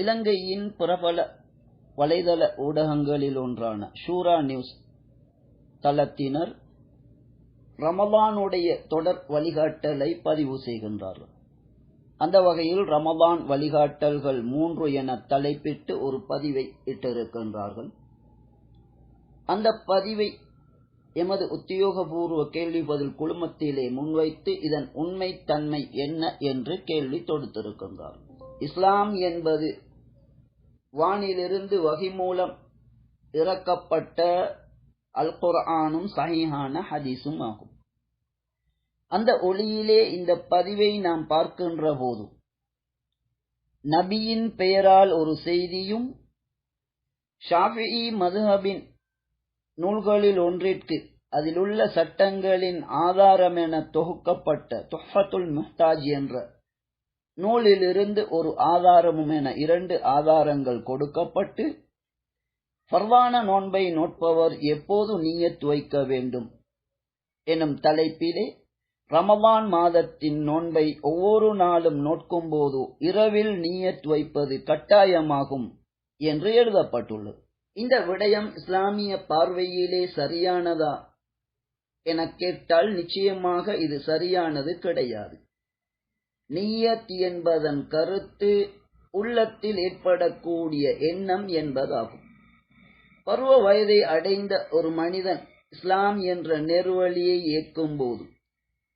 இலங்கையின் பிரபல வலைதள ஊடகங்களில் ஒன்றான ஷூரா நியூஸ் தளத்தினர் ரமலானுடைய தொடர் வழிகாட்டலை பதிவு செய்கின்றார்கள். அந்த வகையில் ரமலான் வழிகாட்டல்கள் மூன்று என தலைப்பிட்டு ஒரு பதிவை இட்டிருக்கின்றார்கள். அந்த பதிவை எமது உத்தியோகபூர்வ கேள்வி பதில் குழுமத்திலே முன்வைத்து இதன் உண்மை தன்மை என்ன என்று கேள்வி தொடுத்திருக்கின்றார். இஸ்லாம் என்பது வானிலிருந்து வகை மூலம் இறக்கப்பட்ட அல் குர்ஆனும் சஹிஹான ஹதீஸும் ஆகும். அந்த ஒளியிலே இந்த பதிவை நாம் பார்க்கின்ற போது நபியின் பெயரால் ஒரு செய்தியும் ஷாஃபி மதுஹபின் நூல்களில் ஒன்றிற்கு அதிலுள்ள சட்டங்களின் ஆதாரம் என தொகுக்கப்பட்ட தொஹத்துல் முஹ்தாஜ் என்ற நூலிலிருந்து ஒரு ஆதாரமும் என இரண்டு ஆதாரங்கள் கொடுக்கப்பட்டு பர்வான நோன்பை நோட்பவர் எப்போது நீயத் வைக்க வேண்டும்? எனும் தலைப்பிலே ரமவான் மாதத்தின் நோன்பை ஒவ்வொரு நாளும் நோட்கும் போது இரவில் நீயத் வைப்பது கட்டாயமாகும் என்று எழுதப்பட்டுள்ளது. இந்த விடயம் இஸ்லாமிய பார்வையிலே சரியானதா? என கேட்டால் நிச்சயமாக இது சரியானது கிடையாது. நீயத் என்பதன் கருத்து உள்ளத்தில் ஏற்படக்கூடிய எண்ணம் என்பதாகும். பருவ வயதை அடைந்த ஒரு மனிதன் இஸ்லாம் என்ற நெருவழியை ஏற்கும் போது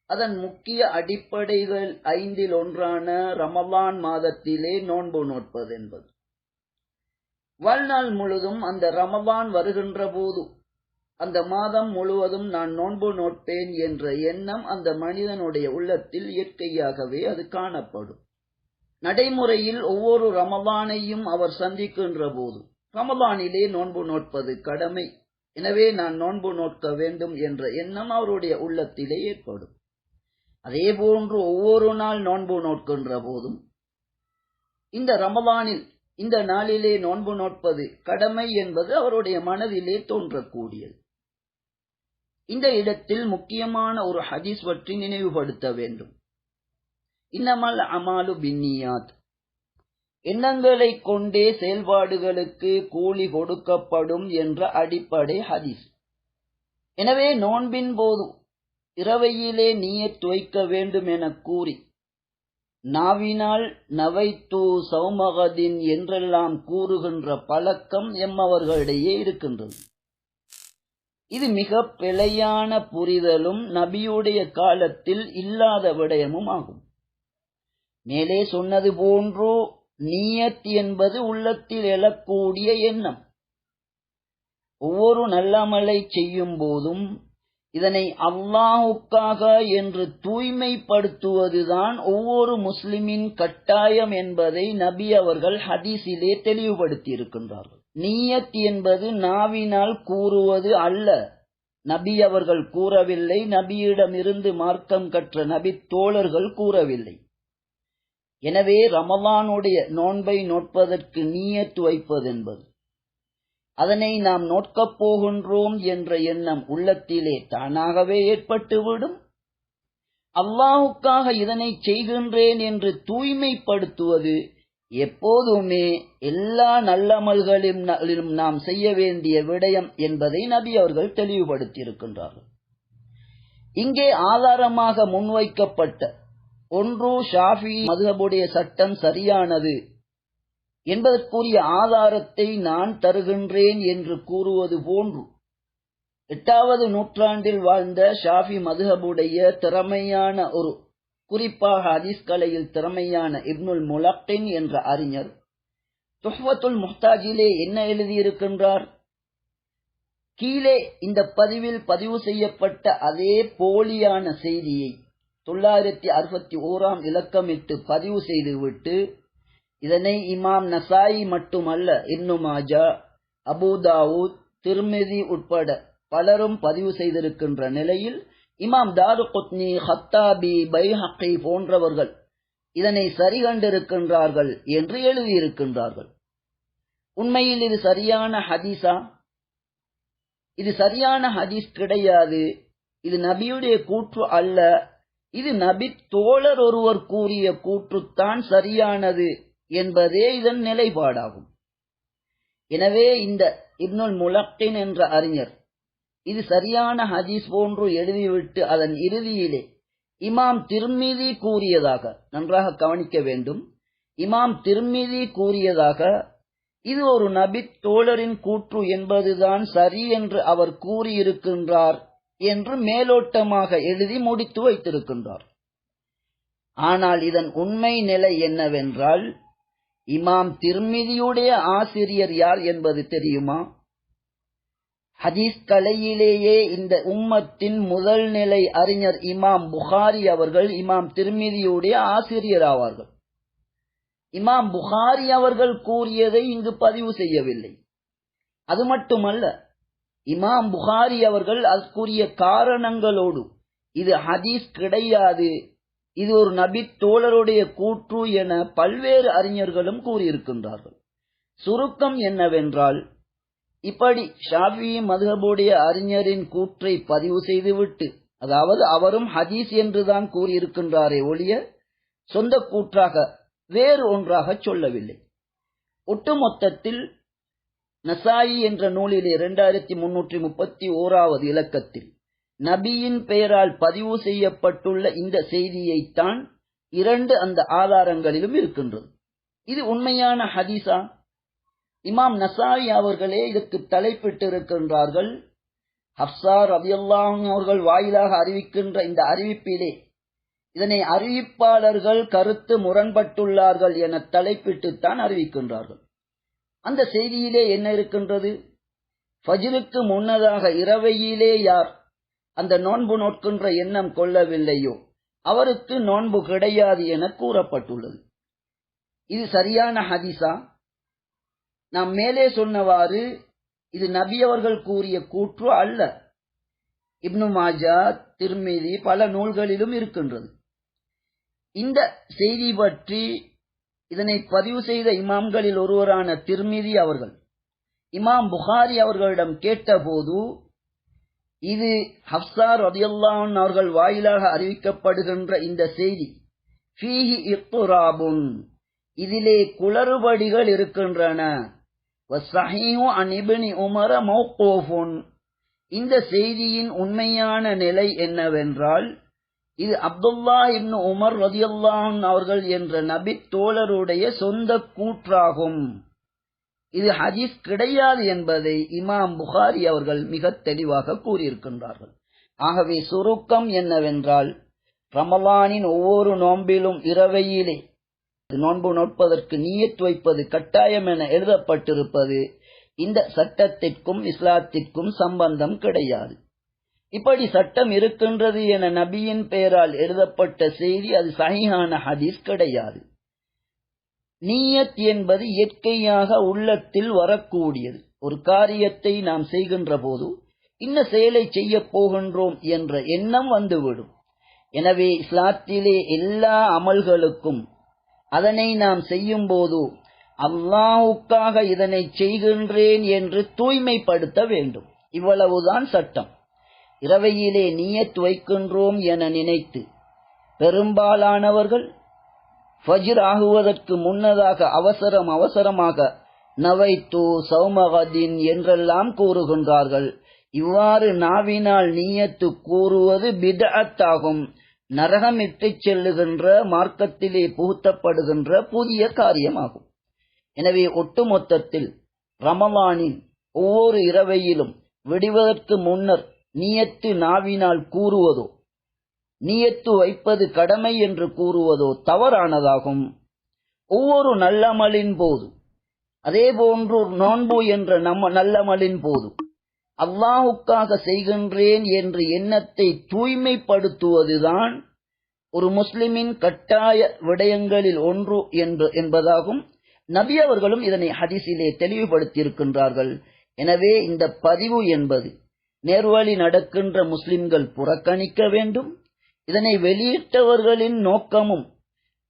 அதன் முக்கிய அடிப்படைகள் ஐந்தில் ஒன்றான ரமலான் மாதத்திலே நோன்பு நோட்பது என்பது. வாழ்நாள் முழுதும் அந்த ரமலான் வருகின்ற போது அந்த மாதம் முழுவதும் நான் நோன்பு நோட்பேன் என்ற எண்ணம் அந்த மனிதனுடைய உள்ளத்தில் இயற்கையாகவே அது காணப்படும். நடைமுறையில் ஒவ்வொரு ரமபானையும் அவர் சந்திக்கின்ற போது ரமபானிலே நோன்பு நோட்பது கடமை. எனவே நான் நோன்பு நோட்க வேண்டும் என்ற எண்ணம் அவருடைய உள்ளத்திலே ஏற்படும். அதே போன்று ஒவ்வொரு நாள் நோன்பு நோட்கின்ற போதும் இந்த ரமபானில் இந்த நாளிலே நோன்பு நோட்பது கடமை என்பது அவருடைய மனதிலே தோன்றக்கூடியது. இந்த இடத்தில் முக்கியமான ஒரு ஹதீஸ் பற்றி நினைவுபடுத்த வேண்டும். இன்னமல் அமாலு பின்னியாத். எண்ணங்களை கொண்டே செயல்பாடுகளுக்கு கூலி கொடுக்கப்படும் என்ற அடிப்படை ஹதீஸ். எனவே நோன்பின் போது இரவையிலே நீயத் துவைக்க வேண்டும் என கூறி நாவினால் நவைத்து சௌமகதின் என்றெல்லாம் கூறுகின்ற பழக்கம் எம்மவர்களிடையே இருக்கின்றது. இது மிக பிழையான புரிதலும் நபியுடைய காலத்தில் இல்லாத விடயமும் ஆகும். மேலே சொன்னது போன்று நீயத் என்பது உள்ளத்தில் எழக்கூடிய எண்ணம். ஒவ்வொரு நல்லமலை செய்யும் போதும் இதனை அல்லாஹுக்காக என்று தூய்மைப்படுத்துவதுதான் ஒவ்வொரு முஸ்லிமின் கட்டாயம் என்பதை நபி அவர்கள் ஹதீஸிலே தெளிவுபடுத்தி இருக்கின்றார்கள் நீயத் என்பது நாவினால் கூறுவது அல்ல. நபி அவர்கள் கூறவில்லை நபியிடமிருந்து மார்க்கம் கற்ற நபி தோழர்கள் கூறவில்லை. எனவே ரமலானுடைய நோன்பை நோட்பதற்கு நீயத்து வைப்பது என்பது. அதனை நாம் நோட்கப் போகின்றோம் என்ற எண்ணம் உள்ளத்திலே தானாகவே ஏற்பட்டுவிடும். அல்லாஹுக்காக இதனை செய்கின்றேன் என்று தூய்மைப்படுத்துவது எப்போதுமே எல்லா நல்லமல்களிலும் நாம் செய்ய வேண்டிய விடயம் என்பதை நபி அவர்கள் தெளிவுபடுத்தியிருக்கின்றார்கள். இங்கே ஆதாரமாக முன்வைக்கப்பட்ட ஒன்று ஷாஃபி மதுகபுடைய சட்டம் சரியானது என்பதற்குரிய ஆதாரத்தை நான் தருகின்றேன் என்று கூறுவது போன்று எட்டாவது நூற்றாண்டில் வாழ்ந்த ஷாஃபி மதுஹபுடைய திறமையான ஒரு குறிப்பாக ஹதீஸ் கலையில் திறமையான இப்னுல் முலக்கின் என்ற அறிஞர் துஹ்வத்துல் முஹ்தாஜிலே என்ன எழுதியிருக்கின்றார்? கீழே இந்த பதிவில் பதிவு செய்யப்பட்ட அதே போலியான செய்தியை தொள்ளாயிரத்தி அறுபத்தி ஓராம் இலக்கமிட்டு பதிவு செய்துவிட்டு இதனை இமாம் நசாயி மட்டுமல்ல இப்னு மாஜா அபுதாவூத் திருமிதி உட்பட பலரும் பதிவு செய்திருக்கின்ற நிலையில் இமாம் தாரு குத்னி ஹத்தாபி பைஹக்கி போன்றவர்கள் இதனை சரி கண்டிருக்கின்றார்கள் என்று எழுதியிருக்கின்றார்கள். உண்மையில் இது சரியான ஹதீஸா? இது சரியான ஹதீஸ் கிடையாது. இது நபியுடைய கூற்று அல்ல. இது நபி தோழர் ஒருவர் கூறிய கூற்றுத்தான் சரியானது என்பதே இதன் நிலைப்பாடாகும். எனவே இந்த இப்னுல் முலக்கின் என்ற அறிஞர் இது சரியான ஹதீஸ் போன்று எழுதிவிட்டு அதன் இறுதியிலே இமாம் திருமிதி கூறியதாக நன்றாக கவனிக்க வேண்டும். இமாம் திருமிதி கூறியதாக இது ஒரு நபி தோழரின் கூற்று என்பதுதான் சரி என்று அவர் கூறியிருக்கின்றார் என்று மேலோட்டமாக எழுதி முடித்து வைத்திருக்கின்றார். ஆனால் இதன் உண்மை நிலை என்னவென்றால் இமாம் திருமிதியுடைய ஆசிரியர் யார் என்பது தெரியுமா? ஹதீஸ் கலையிலேயே இந்த உம்மத்தின் முதல் நிலை அறிஞர் இமாம் புகாரி அவர்கள் இமாம் திருமிதியுடைய ஆசிரியர் ஆவார்கள். இமாம் புகாரி அவர்கள் கூறியதை இங்கு பதிவு செய்யவில்லை. அது மட்டுமல்ல இமாம் புகாரி அவர்கள் அதற்குரிய காரணங்களோடு இது ஹதீஸ் கிடையாது இது ஒரு நபி தோழருடைய கூற்று என பல்வேறு அறிஞர்களும் கூறியிருக்கின்றார்கள். சுருக்கம் என்னவென்றால் இப்படி ஷாஃபி மதுகபுடைய அறிஞரின் கூற்றை பதிவு செய்துவிட்டு அதாவது அவரும் ஹதீஸ் என்றுதான் கூறியிருக்கின்றாரே ஒழிய சொந்த கூற்றாக வேறு ஒன்றாக சொல்லவில்லை. ஒட்டுமொத்தத்தில் நசாயி என்ற நூலிலே இரண்டாயிரத்தி முன்னூற்றி முப்பத்தி ஓராவது இலக்கத்தில் நபியின் பெயரால் பதிவு செய்யப்பட்டுள்ள இந்த செய்தியைத்தான் இரண்டு அந்த ஆதாரங்களிலும் இருக்கின்றது. இது உண்மையான ஹதீஸா? இமாம் நசாயி அவர்களே இதற்கு தலைப்பிட்டிருக்கின்றார்கள். ஹப்சார் ரபியல்லாஹ் அவர்கள் வாயிலாக அறிவிக்கின்ற இந்த அறிவிப்பிலே இதனை அறிவிப்பாளர்கள் கருத்து முரண்பட்டுள்ளார்கள் என தலைப்பிட்டுத்தான் அறிவிக்கின்றார்கள். அந்த செய்தியிலே என்ன இருக்கின்றது? ஃபஜிலுக்கு முன்னதாக இரவையிலே யார் அந்த நோன்பு நோட்கின்ற எண்ணம் கொள்ளவில்லையோ அவருக்கு நோன்பு கிடையாது என கூறப்பட்டுள்ளது. இது சரியான ஹதீஸா? நாம் மேலே சொன்னவாறு இது நபி அவர்கள் கூறிய கூற்று அல்ல. இப்னு மாஜா திருமிதி பல நூல்களிலும் இருக்கின்றது. இந்த செய்தி பற்றி இதனை பதிவு செய்த இமாம்களில் ஒருவரான திருமிதி அவர்கள் இமாம் புகாரி அவர்களிடம் கேட்டபோது இது ஹப்சார் ரதியுல்லான் அவர்கள் வாயிலாக அறிவிக்கப்படுகின்ற இந்த செய்தி ஃபீஹி இத்துராபுன் இதிலே குளறுபடிகள் இருக்கின்றன. உமர மௌகோஃபுன். இந்த செய்தியின் உண்மையான நிலை என்னவென்றால் இது அப்துல்லா இப்னு உமர் ரதியுல்லான் அவர்கள் என்ற நபி தோழருடைய சொந்த கூற்றாகும். இது ஹதீஸ் கிடையாது என்பதை இமாம் புகாரி அவர்கள் மிக தெளிவாக கூறியிருக்கின்றார்கள். ஆகவே சுருக்கம் என்னவென்றால் ரமலானின் ஒவ்வொரு நோம்பிலும் இரவையிலே நோன்பு நோட்பதற்கு நீயத் வைப்பது கட்டாயம் என எழுதப்பட்டிருப்பது இந்த சட்டத்திற்கும் இஸ்லாத்திற்கும் சம்பந்தம் கிடையாது. இப்படி சட்டம் இருக்கின்றது என நபியின் பெயரால் எழுதப்பட்ட செய்தி அது சகிஹான ஹதீஸ் கிடையாது. நீயத் என்பது இயற்கையாக உள்ளத்தில் வரக்கூடியது. ஒரு காரியத்தை நாம் செய்கின்ற போது இன்ன செயலை செய்ய போகின்றோம் என்ற எண்ணம் வந்துவிடும். எனவே இஸ்லாத்திலே எல்லா அமல்களுக்கும் அதனை நாம் செய்யும் போது அல்லாஹுக்காக இதனை செய்கின்றேன் என்று தூய்மைப்படுத்த வேண்டும். இவ்வளவுதான் சட்டம். இரவையிலே நீயத் வைக்கின்றோம் என நினைத்து பெரும்பாலானவர்கள் ஃபஜிர் ஆகுவதற்கு முன்னதாக அவசரம் அவசரமாக நவைத்து சௌமகதின் என்றெல்லாம் கூறுகின்றார்கள். இவ்வாறு நாவினால் நீயத்து கூறுவது பிதஅத்தாகும். நரகம் இட்டுச் செல்லுகின்ற மார்க்கத்திலே புகுத்தப்படுகின்ற புதிய காரியமாகும். எனவே ஒட்டுமொத்தத்தில் ரமலானின் ஒவ்வொரு இரவையிலும் விடுவதற்கு முன்னர் நீயத்து நாவினால் கூறுவதோ நீயத்து வைப்பது கடமை என்று கூறுவதோ தவறானதாகும். ஒவ்வொரு நல்லமலின் போது அதேபோன்று நோன்பு என்ற நம்ம நல்லமலின் போது அல்லாஹுக்காக செய்கின்றேன் என்ற எண்ணத்தை தூய்மைப்படுத்துவதுதான் ஒரு முஸ்லிமின் கட்டாய விடயங்களில் ஒன்று என்று என்பதாகும். நபி அவர்களும் இதனை ஹதிசிலே தெளிவுபடுத்தியிருக்கின்றார்கள். எனவே இந்த பதிவு என்பது நேர்வழி நடக்கின்ற முஸ்லிம்கள் புறக்கணிக்க வேண்டும். இதனை வெளியிட்டவர்களின் நோக்கமும்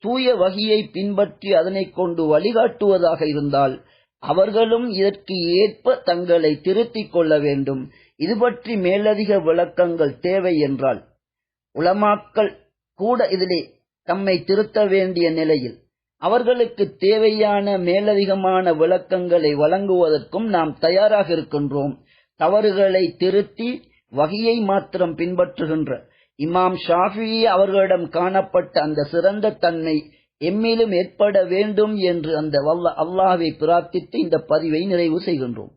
தூய வகையை பின்பற்றி அதனை கொண்டு வழிகாட்டுவதாக இருந்தால் அவர்களும் இதற்கு ஏற்ப தங்களை திருத்திக் கொள்ள வேண்டும். இது பற்றி மேலதிக விளக்கங்கள் தேவை என்றால் உலமாக்கள் கூட இதிலே தம்மை திருத்த வேண்டிய நிலையில் அவர்களுக்கு தேவையான மேலதிகமான விளக்கங்களை வழங்குவதற்கும் நாம் தயாராக இருக்கின்றோம். தவறுகளை திருத்தி வகையை மாத்திரம் பின்பற்றுகின்ற இமாம் ஷாஃபி அவர்களிடம் காணப்பட்ட அந்த சிறந்த தன்மை எம்மிலும் ஏற்பட வேண்டும் என்று அந்த வல்ல அல்லாஹ்வை பிரார்த்தித்து இந்த பதிவை நிறைவு செய்கின்றோம்.